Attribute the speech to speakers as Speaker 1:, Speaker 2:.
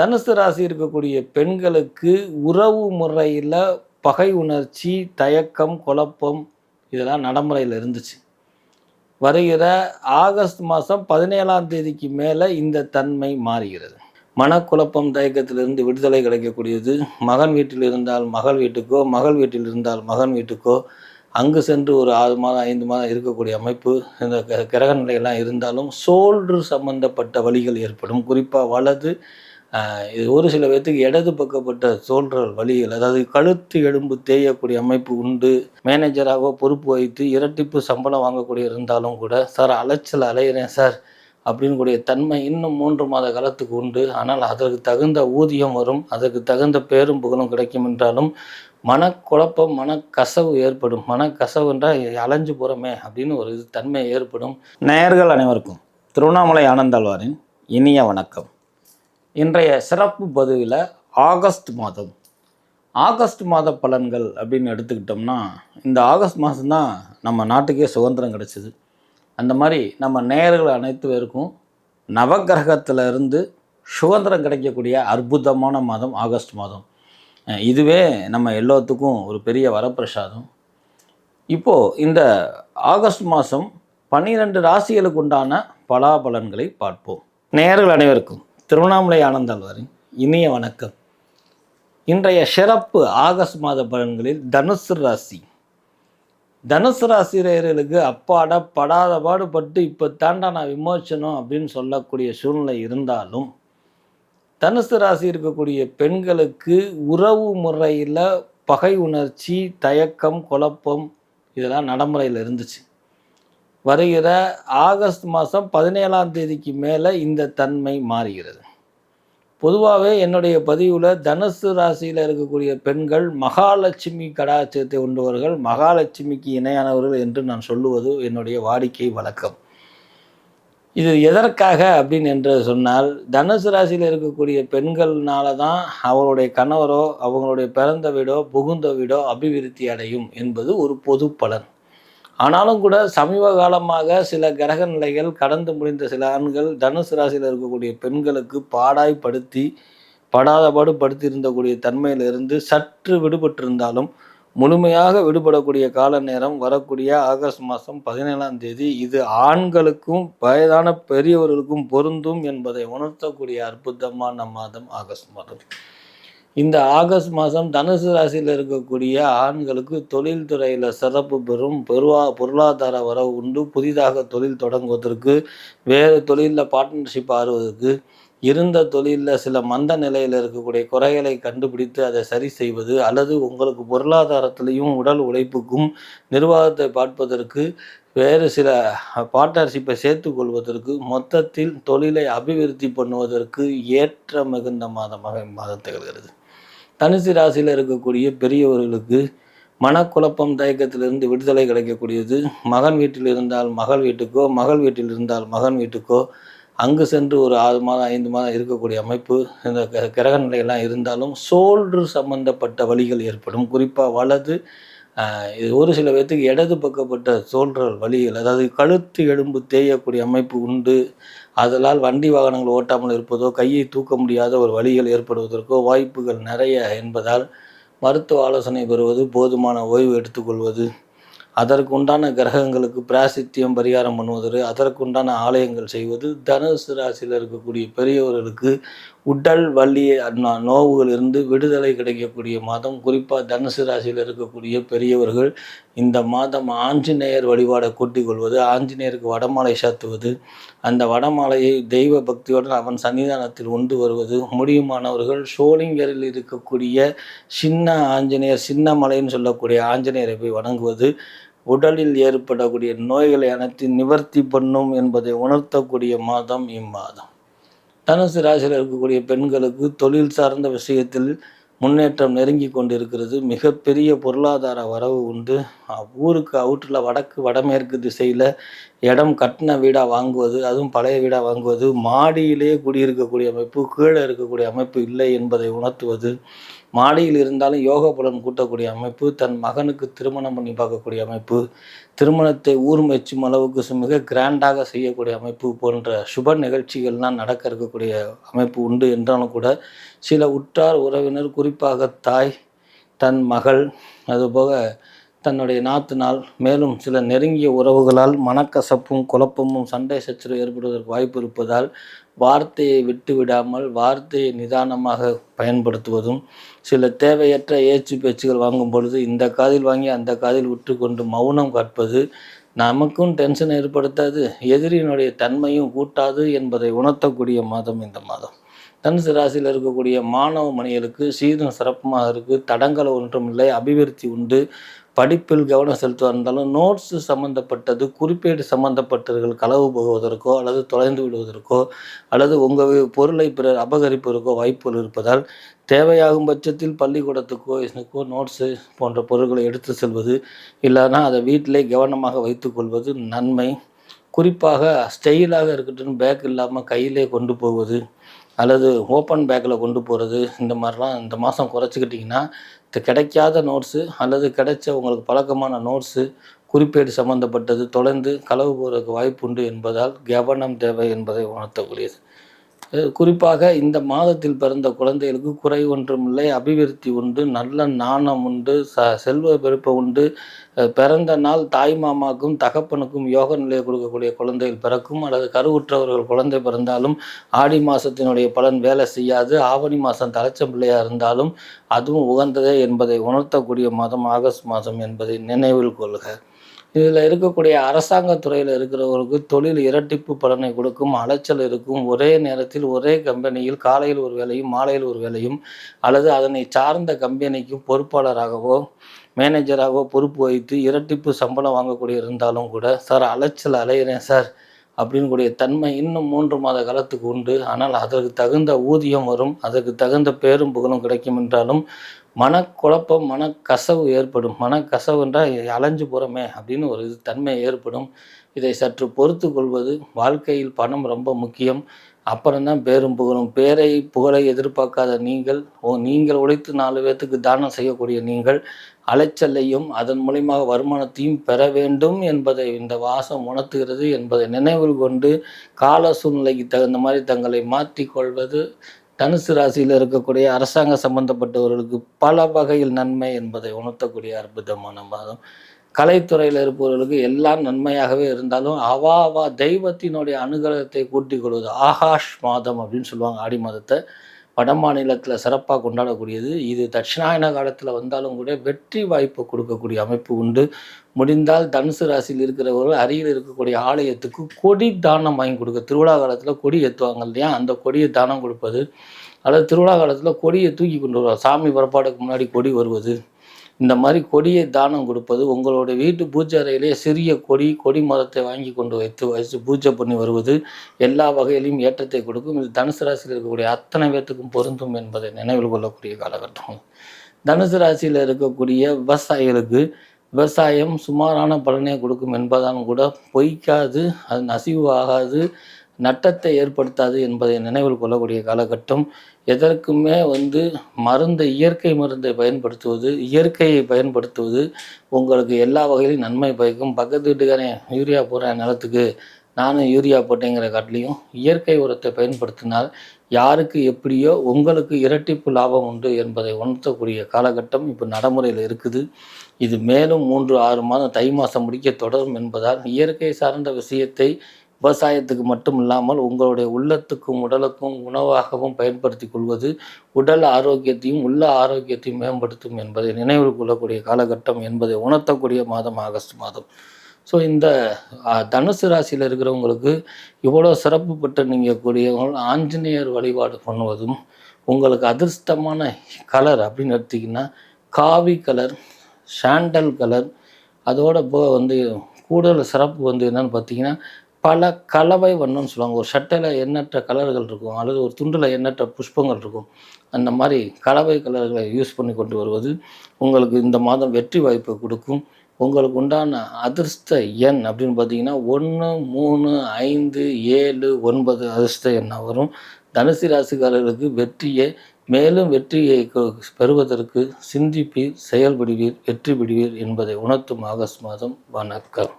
Speaker 1: தனுசு ராசி இருக்கக்கூடிய பெண்களுக்கு உறவு முறையில் பகை உணர்ச்சி தயக்கம் குழப்பம் இதெல்லாம் நடைமுறையில் இருந்துச்சு. வருகிற ஆகஸ்ட் மாதம் பதினேழாம் தேதிக்கு மேலே இந்த தன்மை மாறுகிறது. மனக்குழப்பம் தயக்கத்திலிருந்து விடுதலை கிடைக்கக்கூடியது. மகன் வீட்டில் இருந்தால் மகள் வீட்டுக்கோ மகள் வீட்டில் இருந்தால் மகன் வீட்டுக்கோ. அங்கு சென்று ஒரு ஆறு மாதம் ஐந்து மாதம் இருக்கக்கூடிய அமைப்பு இந்த க- கிரக நிலையெல்லாம் இருந்தாலும் சோல்ட்ரு சம்பந்தப்பட்ட வழிகள் ஏற்படும். குறிப்பாக வலது இது ஒரு சில பேர்த்துக்கு இடது பக்கப்பட்ட தோன்றல் வழிகள் அதாவது கழுத்து எலும்பு தேயக்கூடிய அமைப்பு உண்டு. மேனேஜராக பொறுப்பு வைத்து இரட்டிப்பு சம்பளம் வாங்கக்கூடிய இருந்தாலும் கூட சார் அலைச்சல் அலையிறேன் சார் அப்படின்னு கூடிய தன்மை இன்னும் மூன்று மாத காலத்துக்கு உண்டு. ஆனால் அதற்கு தகுந்த ஊதியம் வரும் அதற்கு தகுந்த பேரும் புகழும் கிடைக்கும் என்றாலும் மனக்குழப்பம் மனக்கசவு ஏற்படும். மனக்கசவு என்றால் அலைஞ்சு போகிறோமே அப்படின்னு ஒரு இது தன்மை ஏற்படும். நேயர்கள் அனைவருக்கும் திருவண்ணாமலை ஆனந்தாழ்வாரின் இனிய வணக்கம். இன்றைய சிறப்பு பதிவில் ஆகஸ்ட் மாதம். ஆகஸ்ட் மாத பலன்கள் அப்படின்னு எடுத்துக்கிட்டோம்னா இந்த ஆகஸ்ட் மாதம்தான் நம்ம நாட்டுக்கே சுதந்திரம் கிடைச்சிது. அந்த மாதிரி நம்ம நேயர்கள் அனைத்து பேருக்கும் நவக்கிரகத்துல இருந்து சுதந்திரம் கிடைக்கக்கூடிய அற்புதமான மாதம் ஆகஸ்ட் மாதம். இதுவே நம்ம எல்லாத்துக்கும் ஒரு பெரிய வரப்பிரசாதம். இப்போது இந்த ஆகஸ்ட் மாதம் பன்னிரெண்டு ராசிகளுக்கு உண்டான பலாபலன்களை பார்ப்போம். நேயர்கள் அனைவருக்கும் திருவண்ணாமலை ஆனந்தாழ்வாரின் இனிய வணக்கம். இன்றைய சிறப்பு ஆகஸ்ட் மாத பலன்களில் தனுசு ராசி. தனுசு ராசிரியர்களுக்கு அப்பாட படாத பாடுபட்டு இப்போ தாண்டா நான் விமோச்சனம் அப்படின்னு சொல்லக்கூடிய சூழ்நிலை இருந்தாலும் தனுசு ராசி இருக்கக்கூடிய பெண்களுக்கு உறவு முறையில் பகை உணர்ச்சி தயக்கம் குழப்பம் இதெல்லாம் நடைமுறையில் இருந்துச்சு. வருகிற ஆகஸ்ட் மாதம் பதினேழாம் தேதிக்கு மேலே இந்த தன்மை மாறுகிறது. பொதுவாகவே என்னுடைய பதிவில் தனுசு ராசியில் இருக்கக்கூடிய பெண்கள் மகாலட்சுமி கடாச்சத்தை உண்டவர்கள் மகாலட்சுமிக்கு இணையானவர்கள் என்று நான் சொல்லுவது என்னுடைய வாடிக்கை வழக்கம். இது எதற்காக அப்படின்னு என்று சொன்னால் தனுசு ராசியில் இருக்கக்கூடிய பெண்கள்னால தான் அவருடைய கணவரோ அவங்களுடைய பிறந்த வீடோ புகுந்த வீடோ அபிவிருத்தி அடையும் என்பது ஒரு பொது பலன் ஆனாலும் கூட சமீப காலமாக சில கிரக நிலைகள் கடந்து முடிந்த சில ஆண்கள் தனுசு ராசியில் இருக்கக்கூடிய பெண்களுக்கு பாடாய்படுத்தி படாதபாடு படுத்தியிருந்தக்கூடிய தன்மையிலிருந்து சற்று விடுபட்டிருந்தாலும் முழுமையாக விடுபடக்கூடிய கால நேரம் வரக்கூடிய ஆகஸ்ட் மாதம் பதினேழாம் தேதி. இது ஆண்களுக்கும் வயதான பெரியவர்களுக்கும் பொருந்தும் என்பதை உணர்த்தக்கூடிய அற்புதமான மாதம் ஆகஸ்ட் மாதம். இந்த ஆகஸ்ட் மாதம் தனுசு ராசியில் இருக்கக்கூடிய ஆண்களுக்கு தொழில் துறையில் சிறப்பு பெறும் பெருவா பொருளாதார வரவு உண்டு. புதிதாக தொழில் தொடங்குவதற்கு வேறு தொழிலில் பார்ட்னர்ஷிப் ஆறுவதற்கு இருந்த தொழிலில் சில மந்த நிலையில் இருக்கக்கூடிய குறைகளை கண்டுபிடித்து அதை சரி செய்வது அல்லது உங்களுக்கு பொருளாதாரத்திலையும் உடல் உழைப்புக்கும் நிர்வாகத்தை பார்ப்பதற்கு வேறு சில பார்ட்னர்ஷிப்பை சேர்த்து கொள்வதற்கு மொத்தத்தில் தொழிலை அபிவிருத்தி பண்ணுவதற்கு ஏற்ற மிகுந்த மாதமாக மாதம் திகழ்கிறது. தனுசு ராசியில் இருக்கக்கூடிய பெரியவர்களுக்கு மனக்குழப்பம் தயக்கத்திலிருந்து விடுதலை கிடைக்கக்கூடியது. மகன் வீட்டில் இருந்தால் மகள் வீட்டுக்கோ மகள் வீட்டில் இருந்தால் மகன் வீட்டுக்கோ அங்கு சென்று ஒரு ஆறு மாதம் ஐந்து மாதம் இருக்கக்கூடிய அமைப்பு இந்த கிரக நிலையெல்லாம் இருந்தாலும் சோல்ட்ரு சம்பந்தப்பட்ட வழிகள் ஏற்படும். குறிப்பாக வலது இது ஒரு சில பேர்த்துக்கு இடது பக்கப்பட்ட சோல்டர் வழிகள் அதாவது கழுத்து எலும்பு தேயக்கூடிய அமைப்பு உண்டு. அதனால் வண்டி வாகனங்கள் ஓட்டாமல் இருப்பதோ கையை தூக்க முடியாத ஒரு வழிகள் ஏற்படுவதற்கோ வாய்ப்புகள் நிறைய என்பதால் மருத்துவ ஆலோசனை பெறுவது போதுமான ஓய்வு எடுத்துக்கொள்வது. அதற்குண்டான கிரகங்களுக்கு பிராசித்தியம் பரிகாரம் பண்ணுவதற்கு அதற்குண்டான ஆலயங்கள் செய்வது தனுசு ராசியில் இருக்கக்கூடிய பெரியவர்களுக்கு உடல் வலி நோவுகள் இருந்து விடுதலை கிடைக்கக்கூடிய மாதம் குறிப்பாக தனுசு ராசியில் இருக்கக்கூடிய பெரியவர்கள் இந்த மாதம் ஆஞ்சநேயர் வழிபாடை கூட்டிக் கொள்வது ஆஞ்சநேயருக்கு வடமாலை சாத்துவது அந்த வடமாலையை தெய்வ பக்தியுடன் அவன் சன்னிதானத்தில் உண்டு வருவது முடியுமானவர்கள் சோளிங்கரில் இருக்கக்கூடிய சின்ன ஆஞ்சநேயர் சின்ன மலைன்னு சொல்லக்கூடிய ஆஞ்சநேயரை போய் வணங்குவது உடலில் ஏற்படக்கூடிய நோய்களை அனைத்தையும் நிவர்த்தி பண்ணும் என்பதை உணர்த்தக்கூடிய மாதம் இம்மாதம். தனுசு ராசியில் இருக்கக்கூடிய பெண்களுக்கு தொழில் சார்ந்த விஷயத்தில் முன்னேற்றம் நெருங்கி கொண்டிருக்கிறது. மிகப்பெரிய பொருளாதார வரவு உண்டு. ஊருக்கு அவுட்டில் வடக்கு வடமேற்கு திசையில் இடம் கட்டின வீடாக வாங்குவது அதுவும் பழைய வீடாக வாங்குவது மாடியிலே குடியிருக்கக்கூடிய அமைப்பு கீழே இருக்கக்கூடிய அமைப்பு இல்லை என்பதை உணர்த்துவது மாடியில் இருந்தாலும் யோக பலன் கூட்டக்கூடிய அமைப்பு தன் மகனுக்கு திருமணம் பண்ணி பார்க்கக்கூடிய அமைப்பு திருமணத்தை ஊர் மெச்சும் அளவுக்கு மிக கிராண்டாக செய்யக்கூடிய அமைப்பு போன்ற சுப நிகழ்ச்சிகள்லாம் நடக்க இருக்கக்கூடிய அமைப்பு உண்டு என்றாலும் கூட சில உற்றார் உறவினர் குறிப்பாக தாய் தன் மகள் அதுபோக தன்னுடைய நாத்தினால் மேலும் சில நெருங்கிய உறவுகளால் மனக்கசப்பும் குழப்பமும் சண்டை சச்சரவு ஏற்படுவதற்கு வாய்ப்பு இருப்பதால் வார்த்தையை விட்டு விடாமல் வார்த்தையை நிதானமாக பயன்படுத்துவதும் சில தேவையற்ற ஏச்சு பேச்சுகள் வாங்கும் பொழுது இந்த காதில் வாங்கி அந்த காதில் விட்டு கொண்டு மௌனம் காட்பது நமக்கும் டென்ஷன் ஏற்படுத்தாது. எதிரியினுடைய தன்மையும் கூட்டாது என்பதை உணர்த்தக்கூடிய மாதம் இந்த மாதம். தனுசு ராசியில் இருக்கக்கூடிய மாணவ மணிகளுக்கு சீரும் சிறப்புமாக இருக்குது தடங்கள் ஒன்றும் இல்லை. அபிவிருத்தி உண்டு. படிப்பில் கவனம் செலுத்துவா இருந்தாலும் நோட்ஸ் சம்மந்தப்பட்டது குறிப்பேடு சம்மந்தப்பட்டவர்கள் களவு போவதற்கோ அல்லது தொலைந்து விடுவதற்கோ அல்லது உங்கள் பொருளை பிறர் அபகரிப்பதற்கோ வாய்ப்புகள் இருப்பதால் தேவையாகும் பட்சத்தில் பள்ளிக்கூடத்துக்கோ இதுக்கோ நோட்ஸு போன்ற பொருட்களை எடுத்து செல்வது இல்லைன்னா அதை வீட்டிலே கவனமாக வைத்துக்கொள்வது நன்மை. குறிப்பாக ஸ்டைலாக இருக்கட்டும் பேக் இல்லாமல் கையிலே கொண்டு போவது அல்லது ஓப்பன் பேக்கில் கொண்டு போகிறது இந்த மாதிரிலாம் இந்த மாதம் குறைச்சிக்கிட்டிங்கன்னா கிடைக்காத நோட்ஸு அல்லது கிடைச்ச உங்களுக்கு பழக்கமான நோட்ஸு குறிப்பேடு சம்மந்தப்பட்டது தொடர்ந்து களவு போகிறதுக்கு வாய்ப்பு உண்டு என்பதால் கவனம் தேவை என்பதை உணர்த்தக்கூடியது. குறிப்பாக இந்த மாதத்தில் பிறந்த குழந்தைகளுக்கு குறை ஒன்றும் இல்லை அபிவிருத்தி உண்டு நல்ல நாணம் உண்டு ச செல்வ பெருப்பு உண்டு. பிறந்த நாள் தாய் மாமாவுக்கும் தகப்பனுக்கும் யோக நிலையை கொடுக்கக்கூடிய குழந்தைகள் பிறக்கும். அல்லது கருவுற்றவர்கள் குழந்தை பிறந்தாலும் ஆடி மாதத்தினுடைய பலன் வேலை செய்யாது. ஆவணி மாதம் தலைச்ச பிள்ளையாக இருந்தாலும் அதுவும் உகந்ததே என்பதை உணர்த்தக்கூடிய மாதம் ஆகஸ்ட் மாதம் என்பதை நினைவில் கொள்க. இதில் இருக்கக்கூடிய அரசாங்க துறையில் இருக்கிறவங்களுக்கு தொழில் இரட்டிப்பு பலனை கொடுக்கும் அலைச்சல் இருக்கும். ஒரே நேரத்தில் ஒரே கம்பெனியில் காலையில் ஒரு வேலையும் மாலையில் ஒரு வேலையும் அல்லது அதனை சார்ந்த கம்பெனிக்கும் பொறுப்பாளராகவோ மேனேஜராகவோ பொறுப்பு வைத்து இரட்டிப்பு சம்பளம் வாங்கக்கூடிய இருந்தாலும் கூட சார் அலைச்சல் அலையிறேன் சார். அப்படின்னு கூடிய தன்மை இன்னும் மூன்று மாத காலத்துக்கு உண்டு. ஆனால் அதற்கு தகுந்த ஊதியம் வரும் அதற்கு தகுந்த பேரும் புகழும் கிடைக்கும் என்றாலும் மனக்குழப்பம் மனக்கசவு ஏற்படும். மனக்கசவு என்றால் அலைஞ்சு போகிறோமே அப்படின்னு ஒரு இது தன்மை ஏற்படும். இதை சற்று பொறுத்து கொள்வது வாழ்க்கையில் பணம் ரொம்ப முக்கியம். அப்புறம்தான் பேரும் புகழும். பேரை புகழை எதிர்பார்க்காத நீங்கள் ஓ நீங்கள் உழைத்து நாலு பேர்த்துக்கு தானம் செய்யக்கூடிய நீங்கள் அலைச்சலையும் அதன் மூலியமாக வருமானத்தையும் பெற வேண்டும் என்பதை இந்த வாசம் உணர்த்துகிறது என்பதை நினைவில் கொண்டு கால சூழ்நிலைக்கு தகுந்த மாதிரி தங்களை மாற்றிக்கொள்வது தனுசு ராசியில் இருக்கக்கூடிய அரசாங்க சம்பந்தப்பட்டவர்களுக்கு பல வகையில் நன்மை என்பதை உணர்த்தக்கூடிய அற்புதமான மாதம். கலைத்துறையில் இருப்பவர்களுக்கு எல்லாம் நன்மையாகவே இருந்தாலும் அவா அவா தெய்வத்தினுடைய அனுகிரகத்தை கூட்டிக் கொள்வது ஆகாஷ் மாதம் அப்படின்னு சொல்லுவாங்க ஆடி மாதத்தை. வட மாநிலத்தில் சிறப்பாக கொண்டாடக்கூடியது. இது தட்சிணாயன காலத்தில் வந்தாலும் கூட வெற்றி வாய்ப்பு கொடுக்கக்கூடிய அமைப்பு உண்டு. முடிந்தால் தனுசு ராசியில் இருக்கிறவர்கள் அருகில் இருக்கக்கூடிய ஆலயத்துக்கு கொடி தானம் வாங்கி கொடுக்க திருவிழா காலத்தில் கொடி ஏற்றுவாங்க இல்லையா? அந்த கொடியை தானம் கொடுப்பது. அல்லது திருவிழா காலத்தில் கொடியை தூக்கி கொண்டு வருவாங்க சாமி புறப்பாடுக்கு முன்னாடி கொடி வருவது. இந்த மாதிரி கொடியை தானம் கொடுப்பது உங்களோட வீட்டு பூஜை அறையிலே சிறிய கொடி கொடி மரத்தை வாங்கி கொண்டு வைத்து வச்சு பூஜை பண்ணி வருவது எல்லா வகையிலையும் ஏற்றத்தை கொடுக்கும். இது தனுசு ராசியில் இருக்கக்கூடிய அத்தனை பேர்த்துக்கும் பொருந்தும் என்பதை நினைவில் கொள்ளக்கூடிய காலகட்டம். தனுசு ராசியில் இருக்கக்கூடிய விவசாயிகளுக்கு விவசாயம் சுமாரான பலனை கொடுக்கும் என்பதாலும் கூட பொய்க்காது அது நசிவு ஆகாது. நட்டத்தை ஏற்படுத்தாது என்பதை நினைவில் கொள்ளக்கூடிய காலகட்டம் எதற்குமே வந்து மருந்தை இயற்கை மருந்தை பயன்படுத்துவது இயற்கையை பயன்படுத்துவது உங்களுக்கு எல்லா வகையிலும் நன்மை பயக்கும். பக்கத்து வீட்டுக்காரன் யூரியா போகிற நிலத்துக்கு நானும் யூரியா போட்டேங்கிற காட்டிலையும் இயற்கை உரத்தை பயன்படுத்தினால் யாருக்கு எப்படியோ உங்களுக்கு இரட்டிப்பு லாபம் உண்டு என்பதை உணர்த்தக்கூடிய காலகட்டம் இப்போ நடைமுறையில் இருக்குது. இது மேலும் மூன்று ஆறு மாதம் தை மாதம் முடிக்க தொடரும் என்பதால் இயற்கை சார்ந்த விஷயத்தை விவசாயத்துக்கு மட்டும் இல்லாமல் உங்களுடைய உள்ளத்துக்கும் உடலுக்கும் உணவாகவும் பயன்படுத்தி கொள்வது உடல் ஆரோக்கியத்தையும் உள்ள ஆரோக்கியத்தையும் மேம்படுத்தும் என்பதை நினைவில் கொள்ளக்கூடிய காலகட்டம் என்பதை உணர்த்தக்கூடிய மாதம் ஆகஸ்ட் மாதம். ஸோ இந்த தனுசு ராசியில் இருக்கிறவங்களுக்கு இவ்வளோ சிறப்பு பெற்ற நீங்கள் கூடியவங்க ஆஞ்சநேயர் வழிபாடு பண்ணுவதும் உங்களுக்கு அதிர்ஷ்டமான கலர் அப்படின்னு எடுத்திங்கன்னா காவி கலர் சாண்டல் கலர் அதோட போக வந்து கூடுதல் சிறப்பு வந்து என்னென்னு பார்த்தீங்கன்னா பல கலவை வண்ணம்னு சொல்லுவாங்க. ஒரு சட்டையில் எண்ணற்ற கலர்கள் இருக்கும். அல்லது ஒரு துண்டில் எண்ணற்ற புஷ்பங்கள் இருக்கும். அந்த மாதிரி கலவை கலர்களை யூஸ் பண்ணி கொண்டு வருவது உங்களுக்கு இந்த மாதம் வெற்றி வாய்ப்பை கொடுக்கும். உங்களுக்கு உண்டான அதிர்ஷ்ட எண் அப்படின்னு பார்த்தீங்கன்னா ஒன்று மூணு ஐந்து ஏழு ஒன்பது அதிர்ஷ்ட எண்ணாக வரும். தனுசு ராசிக்காரர்களுக்கு வெற்றியை மேலும் வெற்றியை பெறுவதற்கு சிந்திப்பீர் செயல்படுவீர் வெற்றி பெறுவீர் என்பதை உணர்த்தும் ஆகஸ்ட் மாதம். வணக்கம்.